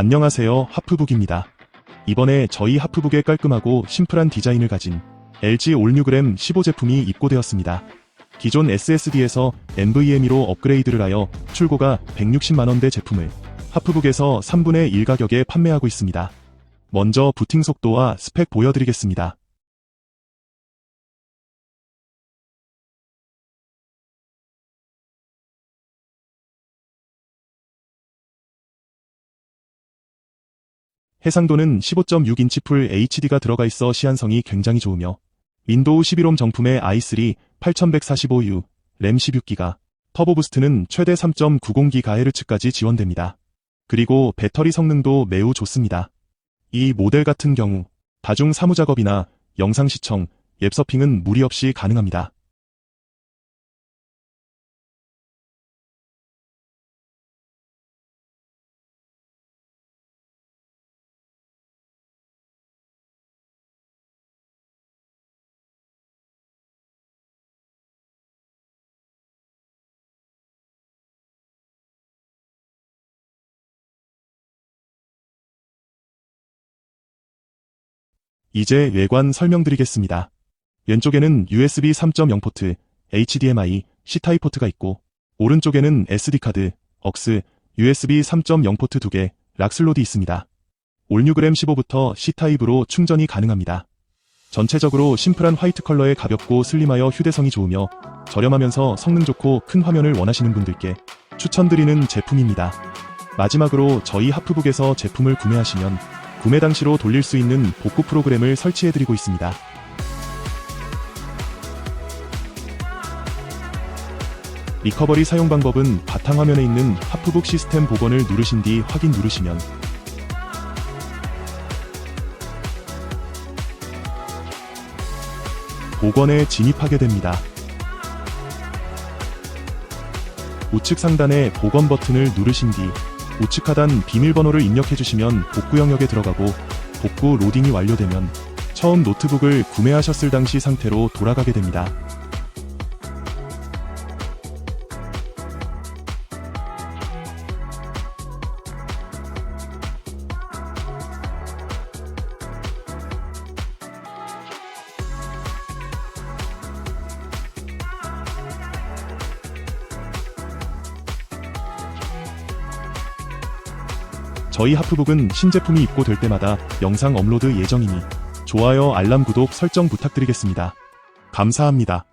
안녕하세요. 하프북입니다. 이번에 저희 하프북의 깔끔하고 심플한 디자인을 가진 LG 올뉴그램 15 제품이 입고되었습니다. 기존 SSD에서 NVMe로 업그레이드를 하여 출고가 160만원대 제품을 하프북에서 3분의 1 가격에 판매하고 있습니다. 먼저 부팅 속도와 스펙 보여드리겠습니다. 해상도는 15.6인치 풀 HD가 들어가 있어 시한성이 굉장히 좋으며 윈도우 11홈 정품의 i3 8145U, 램 16기가, 터보 부스트는 최대 3.90GHz까지 지원됩니다. 그리고 배터리 성능도 매우 좋습니다. 이 모델 같은 경우 다중 사무작업이나 영상 시청, 웹 서핑은 무리 없이 가능합니다. 이제 외관 설명드리겠습니다. 왼쪽에는 USB 3.0 포트, HDMI, C타입 포트가 있고, 오른쪽에는 SD카드, OX, USB 3.0 포트 2개, 락슬롯이 있습니다. 올뉴그램 15부터 C타입으로 충전이 가능합니다. 전체적으로 심플한 화이트 컬러에 가볍고 슬림하여 휴대성이 좋으며 저렴하면서 성능 좋고 큰 화면을 원하시는 분들께 추천드리는 제품입니다. 마지막으로 저희 하프북에서 제품을 구매하시면 구매 당시로 돌릴 수 있는 복구 프로그램을 설치해드리고 있습니다. 리커버리 사용 방법은 바탕화면에 있는 하프북 시스템 복원을 누르신 뒤 확인 누르시면 복원에 진입하게 됩니다. 우측 상단에 복원 버튼을 누르신 뒤 우측 하단 비밀번호를 입력해주시면 복구 영역에 들어가고 복구 로딩이 완료되면 처음 노트북을 구매하셨을 당시 상태로 돌아가게 됩니다. 저희 하프북은 신제품이 입고될 때마다 영상 업로드 예정이니 좋아요, 알람, 구독 설정 부탁드리겠습니다. 감사합니다.